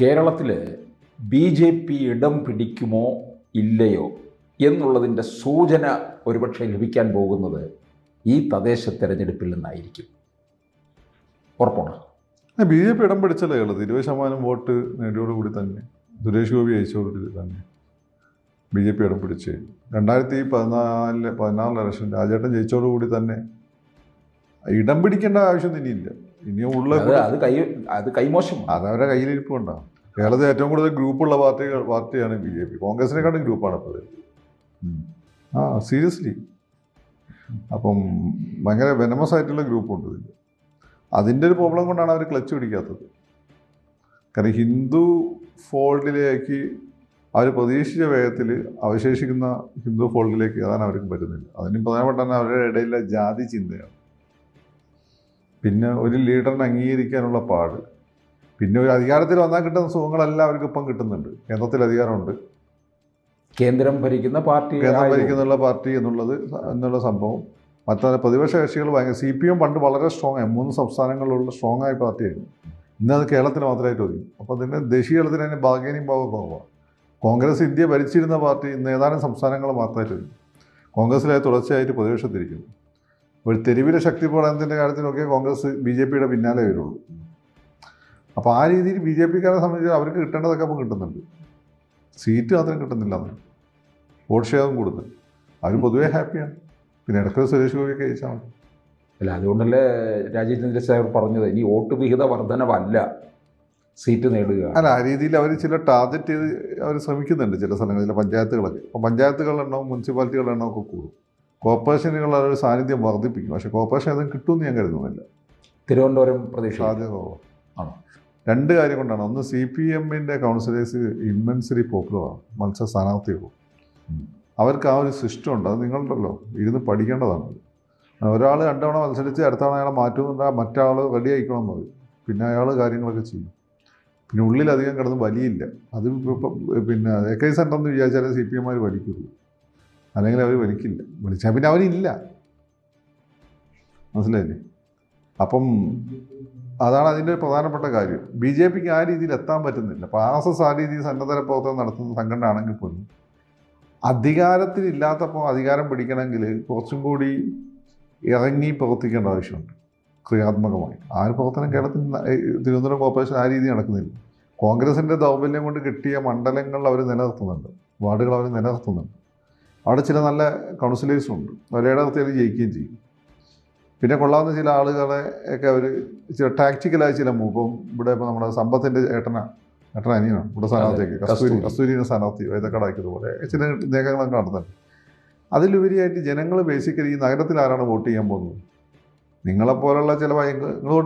കേരളത്തിൽ B J P ഇടം പിടിക്കുമോ ഇല്ലയോ എന്നുള്ളതിന്റെ സൂചന ഒരുപക്ഷെ ലഭിക്കാൻ പോകുന്നത് ഈ തദ്ദേശ തെരഞ്ഞെടുപ്പിൽ നിന്നായിരിക്കും. ഉറപ്പാണ് ബി ജെ പി ഇടം പിടിച്ചല്ലേ ഉള്ളത് ഇരുപത് ശതമാനം വോട്ട് നേടിയോടുകൂടി തന്നെ. സുരേഷ് ഗോപി അയച്ചോടുകൂടി തന്നെ ബി ജെ പി ഇടം പിടിച്ച്. രണ്ടായിരത്തി പതിനാലിലെ പതിനാറിലെ ഇലക്ഷൻ രാജേട്ടൻ ജയിച്ചോടുകൂടി തന്നെ. ഇടം പിടിക്കേണ്ട ആവശ്യം ഇനിയില്ല. ഇനി ഉള്ള അത് കൈ അത് കൈമോശം അത് അവരുടെ കയ്യിലിരിപ്പുണ്ടാവും കേരളത്തിൽ ഏറ്റവും കൂടുതൽ ഗ്രൂപ്പുള്ള പാർട്ടികൾ പാർട്ടിയാണ് ബി ജെ പി. കോൺഗ്രസിനെക്കാട്ടും ഗ്രൂപ്പാണ് ഇപ്പോൾ ആ സീരിയസ്ലി. അപ്പം ഭയങ്കര വെനമസ് ആയിട്ടുള്ള ഗ്രൂപ്പുണ്ട് ഇതിൽ. അതിന്റെ ഒരു പ്രോബ്ലം കൊണ്ടാണ് അവർ ക്ലച്ച് പിടിക്കാത്തത്. കാരണം ഹിന്ദു ഫോൾഡിലേക്ക് അവർ പ്രതീക്ഷിച്ച വേഗത്തിൽ അവശേഷിക്കുന്ന ഹിന്ദു ഫോൾഡിലേക്ക് എത്താൻ അവർക്ക് പറ്റുന്നില്ല. അതിന് പ്രധാനപ്പെട്ട അവരുടെ ഇടയിലെ ജാതി ചിന്തയാണ്. പിന്നെ ഒരു ലീഡറിനെ അംഗീകരിക്കാനുള്ള പാട്. പിന്നെ ഒരു അധികാരത്തിൽ വന്നാൽ കിട്ടുന്ന സുഖങ്ങളെല്ലാം അവർക്ക് ഇപ്പം കിട്ടുന്നുണ്ട്. കേന്ദ്രത്തിൽ അധികാരമുണ്ട്. കേന്ദ്രം ഭരിക്കുന്ന പാർട്ടി കേന്ദ്രം ഭരിക്കുന്നുള്ള പാർട്ടി എന്നുള്ളത് എന്നുള്ള സംഭവം. മറ്റേ പ്രതിപക്ഷ കക്ഷികൾ ഭയങ്കര സി പി എം പണ്ട് വളരെ സ്ട്രോങ് ആയി മൂന്ന് സംസ്ഥാനങ്ങളിലുള്ള സ്ട്രോങ് ആയ പാർട്ടിയായിരുന്നു. ഇന്ന് അത് കേരളത്തിൽ മാത്രമായിട്ട് ഒതുങ്ങി. അപ്പോൾ അതിന്റെ ദേശീയ തലത്തിൽ അതിന് ഭാഗ്യനും ഭാഗം കുറവാണ്. കോൺഗ്രസ് ഇന്ത്യ ഭരിച്ചിരുന്ന പാർട്ടി ഇന്ന് ഏതാനും സംസ്ഥാനങ്ങൾ മാത്രമായിട്ട് ഒതുങ്ങി. കോൺഗ്രസിലായി തുടർച്ചയായിട്ട് പ്രതിപക്ഷത്തിരിക്കുന്നു. ഒരു തെരുവിലെ ശക്തി പ്രകടനത്തിന്റെ കാര്യത്തിലൊക്കെ കോൺഗ്രസ് ബി ജെ പിയുടെ പിന്നാലെ വരുള്ളൂ. അപ്പോൾ ആ രീതിയിൽ ബി ജെ പിക്കാരെ സംബന്ധിച്ച് അവർക്ക് കിട്ടേണ്ടതൊക്കെ അപ്പം കിട്ടുന്നുണ്ട്. സീറ്റ് മാത്രം കിട്ടുന്നില്ല എന്ന് വോട്ട് ഷെയറും കൊടുത്ത്. അവർ പൊതുവേ ഹാപ്പിയാണ്. പിന്നെ ഇടയ്ക്ക് സുരേഷ് ഗോപിയൊക്കെ ജയിച്ചാൽ മതി അല്ല അതുകൊണ്ടല്ലേ രാജീവ് ചന്ദ്രശേഖർ പറഞ്ഞത് ഇനി വോട്ട് വിഹിത വർധനവല്ല. സീറ്റ് നേടുക. അല്ല ആ രീതിയിൽ അവർ ചില ടാർഗറ്റ് ചെയ്ത് അവർ ശ്രമിക്കുന്നുണ്ട് ചില സ്ഥലങ്ങളിൽ ചില പഞ്ചായത്തുകളൊക്കെ. അപ്പോൾ പഞ്ചായത്തുകളുടെ എണ്ണവും മുനിസിപ്പാലിറ്റികളുടെ എണ്ണവും ഒക്കെ കൂടും. കോർപ്പറേഷനുകളുടെ ഒരു സാന്നിധ്യം വർദ്ധിപ്പിക്കും. പക്ഷേ കോർപ്പറേഷൻ അതും കിട്ടുമെന്ന് ഞാൻ കരുതുന്നില്ല. തിരുവനന്തപുരം പ്രതീക്ഷ സാധ്യത കുറവാണ് ആണോ? രണ്ട് കാര്യം കൊണ്ടാണ്. ഒന്ന് സി പി എമ്മിന്റെ കൗൺസിലേഴ്സ് ഇമ്മൻസലി പോപ്പുലറാണ് മത്സര സ്ഥാനാർത്ഥികളും. അവർക്ക് ആ ഒരു സിസ്റ്റം ഉണ്ട്. അത് നിങ്ങളുണ്ടല്ലോ. ഇരുന്ന് പഠിക്കേണ്ടതാണ് ഒരാൾ രണ്ടവണ മത്സരിച്ച് അടുത്ത തവണ അയാളെ മാറ്റുന്നുണ്ടെങ്കിൽ മറ്റാൾ റെഡി ആയിക്കണം മതി പിന്നെ അയാൾ കാര്യങ്ങളൊക്കെ ചെയ്യും. പിന്നെ ഉള്ളിലധികം കിടന്ന് വലിയില്ല. അത് ഇപ്പം പിന്നെ എ കെ സെന്റർ എന്ന് വിചാരിച്ചാലേ സി പി എമ്മാർ വലിക്കുള്ളൂ. അല്ലെങ്കിൽ അവർ വലിക്കില്ല വിളിച്ചാൽ പിന്നെ അവരില്ല. മനസ്സിലായില്ലേ? അപ്പം അതാണ് അതിന്റെ ഒരു പ്രധാനപ്പെട്ട കാര്യം. ബി ജെ പിക്ക് ആ രീതിയിൽ എത്താൻ പറ്റുന്നില്ല. അപ്പോൾ ആർ എസ് എസ് ആ രീതിയിൽ സന്നദ്ധര പ്രവർത്തനം നടത്തുന്ന സംഘടന ആണെങ്കിൽ പോലും അധികാരത്തിലില്ലാത്തപ്പോൾ അധികാരം പിടിക്കണമെങ്കിൽ കുറച്ചും കൂടി ഇറങ്ങി പ്രവർത്തിക്കേണ്ട ആവശ്യമുണ്ട്. ക്രിയാത്മകമായി. ആ ഒരു പ്രവർത്തനം കേരളത്തിൽ തിരുവനന്തപുരം കോർപ്പറേഷൻ ആ രീതി നടക്കുന്നില്ല. കോൺഗ്രസിന്റെ ദൗർബല്യം കൊണ്ട് കിട്ടിയ മണ്ഡലങ്ങൾ അവർ നിലനിർത്തുന്നുണ്ട്. വാർഡുകൾ അവർ നിലനിർത്തുന്നുണ്ട്. അവിടെ ചില നല്ല കൗൺസിലേഴ്സും ഉണ്ട്. ഒരേടത്തിൽ ജയിക്കുകയും ചെയ്യും. പിന്നെ കൊള്ളാവുന്ന ചില ആളുകളെ ഒക്കെ അവർ ചില ടാക്റ്റിക്കലായ ചില മൂപ്പം ഇവിടെ ഇപ്പോൾ നമ്മുടെ സമ്പത്തിന്റെ ഏട്ടന ഏട്ടന അനിയനാണ്. ഇവിടെ സ്ഥാനാർത്ഥിയൊക്കെ. കസ്തൂരി. കസ്തൂരിന്റെ സ്ഥാനാർത്ഥി വൈദക്കടാക്കിയതുപോലെ ചില നീക്കങ്ങളൊക്കെ നടത്തുന്നുണ്ട് അതിലുപരിയായിട്ട് ജനങ്ങൾ ബേസിക്കലി ഈ നഗരത്തിൽ ആരാണ് വോട്ട് ചെയ്യാൻ പോകുന്നത്? നിങ്ങളെപ്പോലുള്ള ചില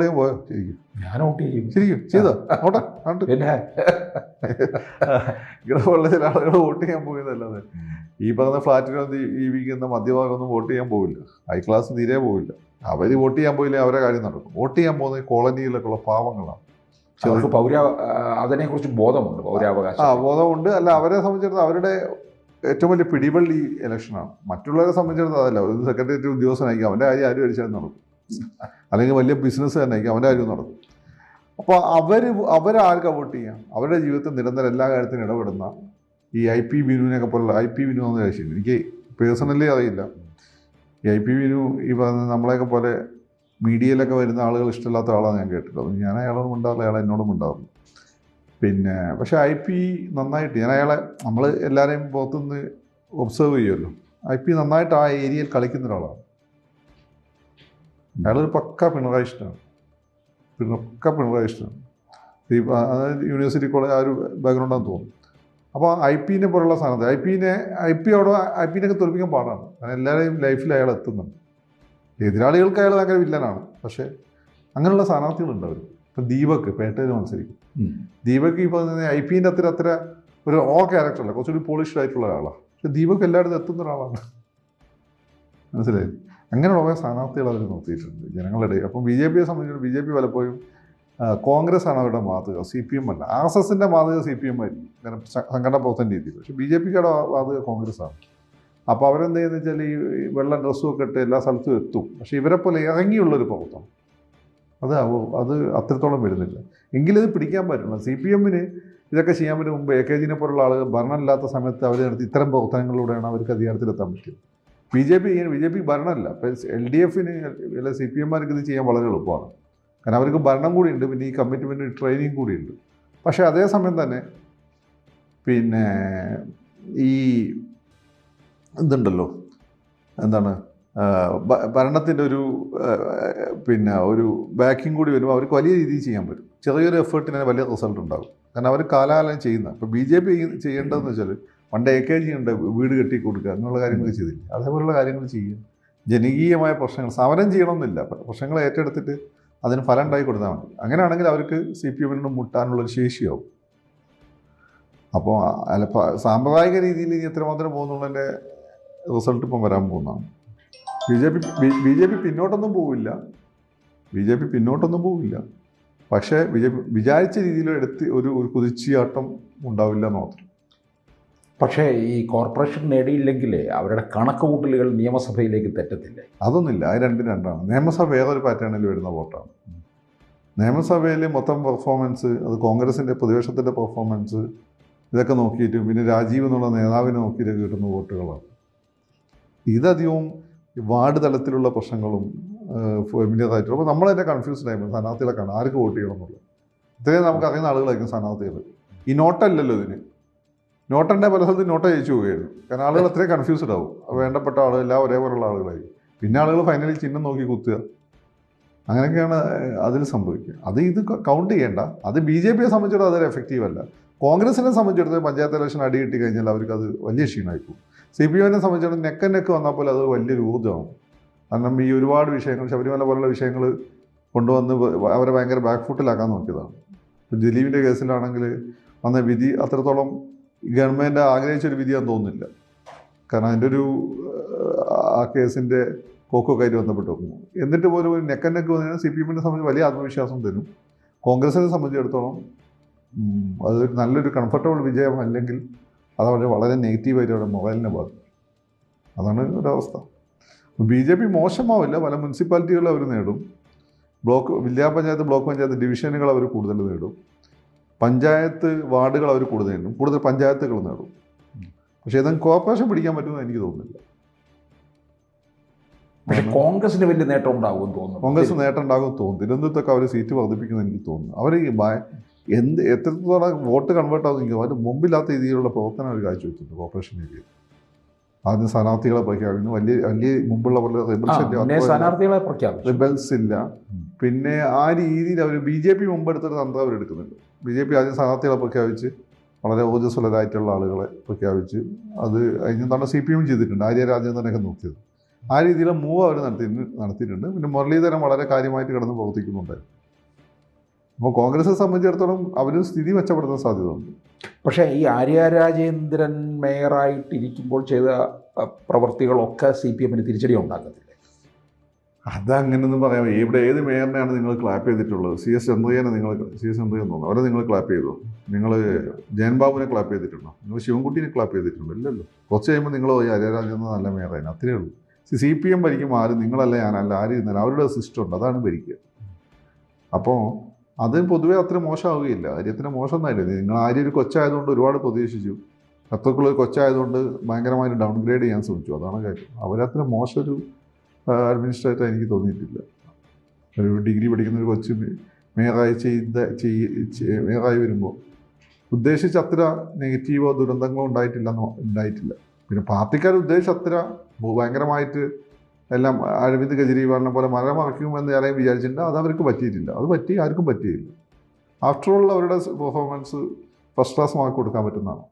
ചെയ്യാൻ പോയോ? ശരിക്കും ഞാൻ വോട്ട് ചെയ്യും. ശരിക്കും ചെയ്തോ? ഓട്ടെ കണ്ട് ഇങ്ങനെയുള്ള ചില ആളുകൾ വോട്ട് ചെയ്യാൻ പോകുന്നതല്ലാതെ ഈ പറഞ്ഞ ഫ്ലാറ്റിനൊന്നും ജീവിക്കുന്ന മധ്യഭാഗമൊന്നും വോട്ട് ചെയ്യാൻ പോവില്ല. ഹൈ ക്ലാസ് തീരെ പോവില്ല. അവർ വോട്ട് ചെയ്യാൻ പോയില്ലേ അവരെ കാര്യം നടക്കും. വോട്ട് ചെയ്യാൻ പോകുന്ന കോളനിയിലൊക്കെ കോളനിയിലൊക്കെയുള്ള പാവങ്ങളാണ്. അവർക്ക് പൗര അതിനെ കുറിച്ച് ബോധമുണ്ട് ആ ബോധമുണ്ട്. അല്ല അവരെ സംബന്ധിച്ചിടത്തോളം അവരുടെ ഏറ്റവും വലിയ പിടിവള്ളി ഇലക്ഷനാണ് മറ്റുള്ളവരെ സംബന്ധിച്ചിടത്തോളം അതല്ല. ഒരു സെക്രട്ടേറിയറ്റ് ഉദ്യോഗസ്ഥനായിരിക്കും. അവന്റെ കാര്യം ആരും അടിച്ചാലും നടക്കും. അല്ലെങ്കിൽ വലിയ ബിസിനസ് തന്നെ ആയിരിക്കും അവന്റെ കാര്യം നടക്കും. അപ്പോൾ അവർ അവരാർക്കാ വോട്ട് ചെയ്യാം? അവരുടെ ജീവിതത്തിൽ നിരന്തരം എല്ലാ കാര്യത്തിനും ഇടപെടുന്ന ഈ ഐ പി ബിനുവിനെയൊക്കെ പോലുള്ള ഐ പി ബിനു എന്ന് രാശിയുണ്ട് എനിക്ക് പേഴ്സണലി അറിയില്ല. ഈ ഐ പി ബിനു ഈ പറഞ്ഞ നമ്മളെയൊക്കെ പോലെ മീഡിയയിലൊക്കെ വരുന്ന ആളുകൾ ഇഷ്ടമില്ലാത്ത ആളാണ് ഞാൻ കേട്ടിട്ടുള്ളത്. ഞാൻ അയാളോടും ഉണ്ടാവില്ല അയാൾ എന്നോടും ഉണ്ടാവുന്നു പിന്നെ പക്ഷേ ഐ പി നന്നായിട്ട് ഞാൻ അയാളെ നമ്മൾ എല്ലാവരെയും പുറത്തുനിന്ന് ഒബ്സർവ് ചെയ്യുമല്ലോ. ഐ പി നന്നായിട്ട് ആ ഏരിയയിൽ കളിക്കുന്ന ഒരാളാണ്. അയാളൊരു പക്ക പിണറായി ഇഷ്ടമാണ്. പക്ക പിണറായി ഇഷ്ടമാണ്. ഈ അതായത് യൂണിവേഴ്സിറ്റി കോളേജ് ആ ഒരു ബാക്ക്ഗ്രൗണ്ടാന്ന് തോന്നുന്നു. അപ്പോൾ ഐ പിനെ പോലുള്ള സാധനത്തിൽ ഐ പിനെ ഐ പി അവിടെ ഐ പിനൊക്കെ തോൽപ്പിക്കാൻ പാടാണ്. കാരണം എല്ലാവരെയും ലൈഫിൽ അയാൾ എത്തുന്നുണ്ട്. എതിരാളികൾക്ക് അയാൾ ഭയങ്കര വില്ലനാണ്. പക്ഷേ അങ്ങനെയുള്ള സ്ഥാനാർത്ഥികളുണ്ട് അവർ ഇപ്പം ദീപക് പേട്ടയിൽ മത്സരിക്കും. ദീപക് ഈ പറഞ്ഞ ഐ പിന്റെ അത്ര അത്ര ഒരു ഓ ക്യാരക്ടറല്ല കുറച്ചുകൂടി പോളിഷ്ഡ് ആയിട്ടുള്ള ഒരാളാണ്. പക്ഷെ ദീപക് എല്ലായിടത്തും എത്തുന്ന ഒരാളാണ്. മനസ്സിലായി? അങ്ങനെയുള്ള കുറേ സ്ഥാനാർത്ഥികൾ അവർ നിർത്തിയിട്ടുണ്ട്. ജനങ്ങളുടെ അപ്പം ബി ജെ പിയെ സംബന്ധിച്ചിടത്തോളം ബി ജെ പി പലപ്പോഴും കോൺഗ്രസ് ആണ് അവരുടെ മാതൃക സി പി എം അല്ല. ആർ എസ് എസിന്റെ മാതൃക സി പി എം ആയിരിക്കും. കാരണം സംഘടന പ്രവർത്തന രീതിയിൽ. പക്ഷേ ബി ജെ പിയുടെ മാതൃക കോൺഗ്രസ് ആണ് അപ്പോൾ അവരെന്ത് ചെയ്യുന്നത് വെച്ചാൽ ഈ വെള്ള ഡ്രസ്സും ഒക്കെ ഇട്ട് എല്ലാ സ്ഥലത്തും എത്തും. പക്ഷേ ഇവരെ പോലെ ഇറങ്ങിയുള്ളൊരു പ്രവർത്തനം. അത് അത് അത്രത്തോളം വരുന്നില്ല. എങ്കിലിത് പിടിക്കാൻ പറ്റില്ല സി പി എമ്മിന് ഇതൊക്കെ ചെയ്യാൻ പറ്റും. മുമ്പ് എ കെ ജിനെ പോലുള്ള ആളുകൾ ഭരണമില്ലാത്ത സമയത്ത് അവർ നടത്തി ഇത്തരം പ്രവർത്തനങ്ങളിലൂടെയാണ് അവർക്ക് അധികാരത്തിലെത്താൻ പറ്റിയത്. B J P B J P ഭരണമല്ല. ഇപ്പം എൽ ഡി എഫിന് അല്ല സി പി എമ്മാർക്ക് ഇത് ചെയ്യാൻ വളരെ എളുപ്പമാണ്. കാരണം അവർക്ക് ഭരണം കൂടിയുണ്ട് പിന്നെ ഈ കമ്മിറ്റ്മെന്റ് ട്രെയിനിങ് കൂടിയുണ്ട്. പക്ഷേ അതേസമയം തന്നെ പിന്നെ ഈ ഇതുണ്ടല്ലോ എന്താണ് ഭരണത്തിന്റെ ഒരു പിന്നെ ഒരു ബാക്കിംഗ് കൂടി വരുമ്പോൾ അവർക്ക് വലിയ രീതിയിൽ ചെയ്യാൻ പറ്റും. ചെറിയൊരു എഫേർട്ടിന് വലിയ റിസൾട്ട് ഉണ്ടാകും. കാരണം അവർ കാലാകാലം ചെയ്യുന്ന ഇപ്പോൾ ബി ജെ പി ചെയ്യേണ്ടതെന്ന് വെച്ചാൽ പണ്ട് എ കെ ജി ഉണ്ട് വീട് കെട്ടി കൊടുക്കുക എന്നുള്ള കാര്യങ്ങൾ ചെയ്തില്ല. അതേപോലുള്ള കാര്യങ്ങൾ ചെയ്യുക ജനകീയമായ പ്രശ്നങ്ങൾ സമരം ചെയ്യണമെന്നില്ല പ്രശ്നങ്ങൾ ഏറ്റെടുത്തിട്ട് അതിന് ഫലം ഉണ്ടായി കൊടുത്താൽ മതി. അങ്ങനെയാണെങ്കിൽ അവർക്ക് സി പി എമ്മിനോട് മുട്ടാനുള്ളൊരു ശേഷിയാവും. അപ്പോൾ അല്ല സാമ്പ്രദായിക രീതിയിൽ ഇനി എത്രമാത്രം പോകുന്നുള്ളതിന്റെ റിസൾട്ട് ഇപ്പം വരാൻ പോകുന്നതാണ്. B J P B J P പിന്നോട്ടൊന്നും പോവില്ല. ബി ജെ പി പിന്നോട്ടൊന്നും പോവില്ല. പക്ഷേ ബി ജെ പി വിചാരിച്ച രീതിയിൽ എടുത്ത് ഒരു ഒരു കുതിച്ചിയാട്ടം ഉണ്ടാവില്ല എന്ന് മാത്രം. പക്ഷേ ഈ കോർപ്പറേഷൻ നേടിയില്ലെങ്കിൽ അവരുടെ കണക്ക് കൂട്ടലുകൾ നിയമസഭയിലേക്ക് തെറ്റത്തില്ലേ? അതൊന്നുമില്ല. അത് രണ്ടും രണ്ടാണ്. നിയമസഭ ഏതൊരു പാറ്റേണിൽ വരുന്ന വോട്ടാണ്. നിയമസഭയിൽ മൊത്തം പെർഫോമൻസ് അത് കോൺഗ്രസിന്റെ പ്രതിപക്ഷത്തിന്റെ പെർഫോമൻസ് ഇതൊക്കെ നോക്കിയിട്ട് പിന്നെ രാജീവ് എന്നുള്ള നേതാവിനെ നോക്കിയിട്ട് കിട്ടുന്ന വോട്ടുകളാണ്. ഇതധികവും വാർഡ് തലത്തിലുള്ള പ്രശ്നങ്ങളും ഫെമിലിയറായിട്ടുള്ള അപ്പോൾ നമ്മൾ തന്നെ കൺഫ്യൂസ്ഡ് ആയി സ്ഥാനാർത്ഥികളൊക്കെയാണ് ആർക്ക് വോട്ട് ചെയ്യണം എന്നുള്ളത് ഇത്രയും നമുക്ക് അറിയുന്ന ആളുകളായിരിക്കും സ്ഥാനാർത്ഥികൾ ഈ നോട്ടല്ലല്ലോ ഇതിന്. നോട്ടന്റെ പല സ്ഥലത്തും നോട്ട് ജയിച്ചു പോവുകയായിരുന്നു. കാരണം ആളുകൾ അത്രയും കൺഫ്യൂസ്ഡ് ആവും. വേണ്ടപ്പെട്ട ആളുകൾ എല്ലാം ഒരേപോലുള്ള ആളുകളായി. പിന്നെ ആളുകൾ ഫൈനലി ചിഹ്നം നോക്കി കുത്തുക. അങ്ങനെയൊക്കെയാണ് അതിൽ സംഭവിക്കുക. അത് ഇത് കൗണ്ട് ചെയ്യേണ്ട. അത് ബി ജെ പിയെ സംബന്ധിച്ചിടത്തോളം അതൊരു എഫക്റ്റീവ് അല്ല. കോൺഗ്രസിനെ സംബന്ധിച്ചിടത്തോളം പഞ്ചായത്ത് ഇലക്ഷൻ അടി കിട്ടി കഴിഞ്ഞാൽ അവർക്ക് അത് വലിയ ക്ഷീണമായി സി പി എമ്മിനെ സംബന്ധിച്ചിടത്തോളം നെക്ക് നെക്ക് വന്നാൽ പോലെ അത് വലിയൊരു ഊർജമാണ് കാരണം ഈ ഒരുപാട് വിഷയങ്ങൾ ശബരിമല പോലുള്ള വിഷയങ്ങൾ കൊണ്ടുവന്ന് അവരെ ഭയങ്കര ബാക്ക് ഫുട്ടിലാക്കാൻ നോക്കിയതാണ്. ദിലീപിന്റെ കേസിലാണെങ്കിൽ വന്ന വിധി അത്രത്തോളം ഗവൺമെന്റ് ആഗ്രഹിച്ചൊരു വിധിയാന്ന് തോന്നുന്നില്ല. കാരണം അതിന്റെ ഒരു ആ കേസിന്റെ പോക്കൊക്കെ ആയിട്ട് ബന്ധപ്പെട്ട് നോക്കുന്നു എന്നിട്ട് പോലും ഒരു നെക്കൻ നെക്ക് വന്നതിന് സി പി എമ്മിനെ സംബന്ധിച്ച് വലിയ ആത്മവിശ്വാസം തരും. കോൺഗ്രസിനെ സംബന്ധിച്ചിടത്തോളം അതൊരു നല്ലൊരു കംഫർട്ടബിൾ വിജയം അല്ലെങ്കിൽ അത് വളരെ വളരെ നെഗറ്റീവായിട്ട് അവരുടെ മൊബൈലിനെ ബാധിക്കും. അതാണ് ഒരവസ്ഥ ബി ജെ പി മോശമാവില്ല പല മുനിസിപ്പാലിറ്റികളും അവർ നേടും. ബ്ലോക്ക് ജില്ലാ പഞ്ചായത്ത് ബ്ലോക്ക് പഞ്ചായത്ത് ഡിവിഷനുകൾ അവർ കൂടുതൽ നേടും. പഞ്ചായത്ത് വാർഡുകൾ അവർ കൂടുതൽ നേടും കൂടുതൽ പഞ്ചായത്തുകൾ നേടും. പക്ഷേ ഇതും കോർപ്പറേഷൻ പിടിക്കാൻ പറ്റുമെന്ന് എനിക്ക് തോന്നുന്നില്ല. പക്ഷെ കോൺഗ്രസിന് വലിയ നേട്ടം ഉണ്ടാകുമെന്ന് തോന്നുന്നു. കോൺഗ്രസ് നേട്ടം ഉണ്ടാകും തോന്നുന്നു. തിരുവനന്തപുരത്തൊക്കെ അവർ സീറ്റ് വർദ്ധിപ്പിക്കുന്നത് എനിക്ക് തോന്നുന്നു. അവർ ഈ എന്ത് എത്രത്തോളം വോട്ട് കൺവേർട്ട് ആകുമെങ്കിൽ അവർ മുമ്പില്ലാത്ത രീതിയിലുള്ള പ്രവർത്തനം അവർ കാഴ്ചവെച്ചിട്ടുണ്ട് കോർപ്പറേഷൻ ഏരിയയിൽ. ആദ്യം സ്ഥാനാർത്ഥികളെ പ്രഖ്യാപിക്കുന്നു. വലിയ വലിയ മുമ്പുള്ള പോലെ സ്ഥാനാർത്ഥികളെ റിബൽസ് ഇല്ല. പിന്നെ ആ രീതിയിൽ അവർ ബി ജെ പി മുമ്പെടുത്തൊരു തന്ത്രം അവർ എടുക്കുന്നുണ്ട് ബി ജെ പി ആദ്യം സ്ഥാനാർത്ഥികളെ പ്രഖ്യാപിച്ച് വളരെ ഊർജസ്വലരായിട്ടുള്ള ആളുകളെ പ്രഖ്യാപിച്ച് അത് അതിന് സി പി എം ചെയ്തിട്ടുണ്ട്. ആര്യ രാജേന്ദ്രനൊക്കെ നോക്കിയത്. ആ രീതിയിൽ മൂവ് അവർ നടത്തി നടത്തിയിട്ടുണ്ട്. പിന്നെ മുരളീധരൻ വളരെ കാര്യമായിട്ട് കിടന്ന് പ്രവർത്തിക്കുന്നുണ്ട്. അപ്പോൾ കോൺഗ്രസിനെ സംബന്ധിച്ചിടത്തോളം അവർ സ്ഥിതി മെച്ചപ്പെടുത്താൻ സാധ്യതയുണ്ട്. പക്ഷേ ഈ ആര്യ രാജേന്ദ്രൻ മേയറായിട്ടിരിക്കുമ്പോൾ ചെയ്ത പ്രവൃത്തികളൊക്കെ സി പി എമ്മിന് തിരിച്ചടി ഉണ്ടാക്കത്തില്ലേ. അതങ്ങനെയൊന്നും പറയാം ഇവിടെ ഏത് മേയറിനെയാണ് നിങ്ങൾ ക്ലാപ്പ് ചെയ്തിട്ടുള്ളത്? സി എസ് ചന്ദ്രയ്യനെ നിങ്ങൾ സി എസ് ചന്ദ്രയ്യൻ തോന്നുന്നു. അവരെ നിങ്ങൾ ക്ലാപ്പ് ചെയ്തു? നിങ്ങൾ ജയൻബാബുവിനെ ക്ലാപ്പ് ചെയ്തിട്ടുണ്ടോ? നിങ്ങൾ ശിവൻകുട്ടിനെ ക്ലാപ്പ് ചെയ്തിട്ടുണ്ടോ? ഇല്ലല്ലോ. കുറച്ച് കഴിയുമ്പോൾ നിങ്ങൾ പോയി അരയരാജെന്ന നല്ല മേയറായി അത്രയേ ഉള്ളൂ. സി പി എം ഭരിക്കുമ്പോൾ ആരും നിങ്ങളല്ല ഞാനല്ല ആരും ഇന്നലെ അവരുടെ സിസ്റ്റം ഉണ്ട് അതാണ് ഭരിക്കുക. അപ്പോൾ അത് പൊതുവേ അത്ര മോശമാവുകയില്ല. ആര്യത്തിന് മോശം ഒന്നായില്ല നിങ്ങൾ ആര്യ ഒരു കൊച്ചായതുകൊണ്ട് ഒരുപാട് പ്രതീക്ഷിച്ചു. അത്രക്കുള്ള ഒരു കൊച്ചായതുകൊണ്ട് ഭയങ്കരമായിട്ട് ഡൗൺഗ്രേഡ് ചെയ്യാൻ ശ്രമിച്ചു. അതാണ് കാര്യം. അവരത്ര മോശം ഒരു അഡ്മിനിസ്ട്രേറ്റർ എനിക്ക് തോന്നിയിട്ടില്ല. ഒരു ഡിഗ്രി പഠിക്കുന്ന ഒരു കൊച്ചു മേയറായി ചെയ്ത മേയറായി വരുമ്പോൾ ഉദ്ദേശിച്ച അത്ര നെഗറ്റീവോ ദുരന്തങ്ങളോ ഉണ്ടായിട്ടില്ല ഉണ്ടായിട്ടില്ല. പിന്നെ പാർട്ടിക്കാർ ഉദ്ദേശിച്ച അത്ര ഭയങ്കരമായിട്ട് എല്ലാം അരവിന്ദ് കെജ്രിവാളിനെ പോലെ മരം മറക്കുമെന്ന് ആരെയും വിചാരിച്ചിട്ടുണ്ട്. അത് അവർക്ക് പറ്റിയിട്ടില്ല. അത് പറ്റി ആർക്കും പറ്റിയില്ല. ആഫ്റ്റർ ഓൾ അവരുടെ പെർഫോമൻസ് ഫസ്റ്റ് ക്ലാസ് മാർക്ക് കൊടുക്കാൻ പറ്റുന്നതാണ്.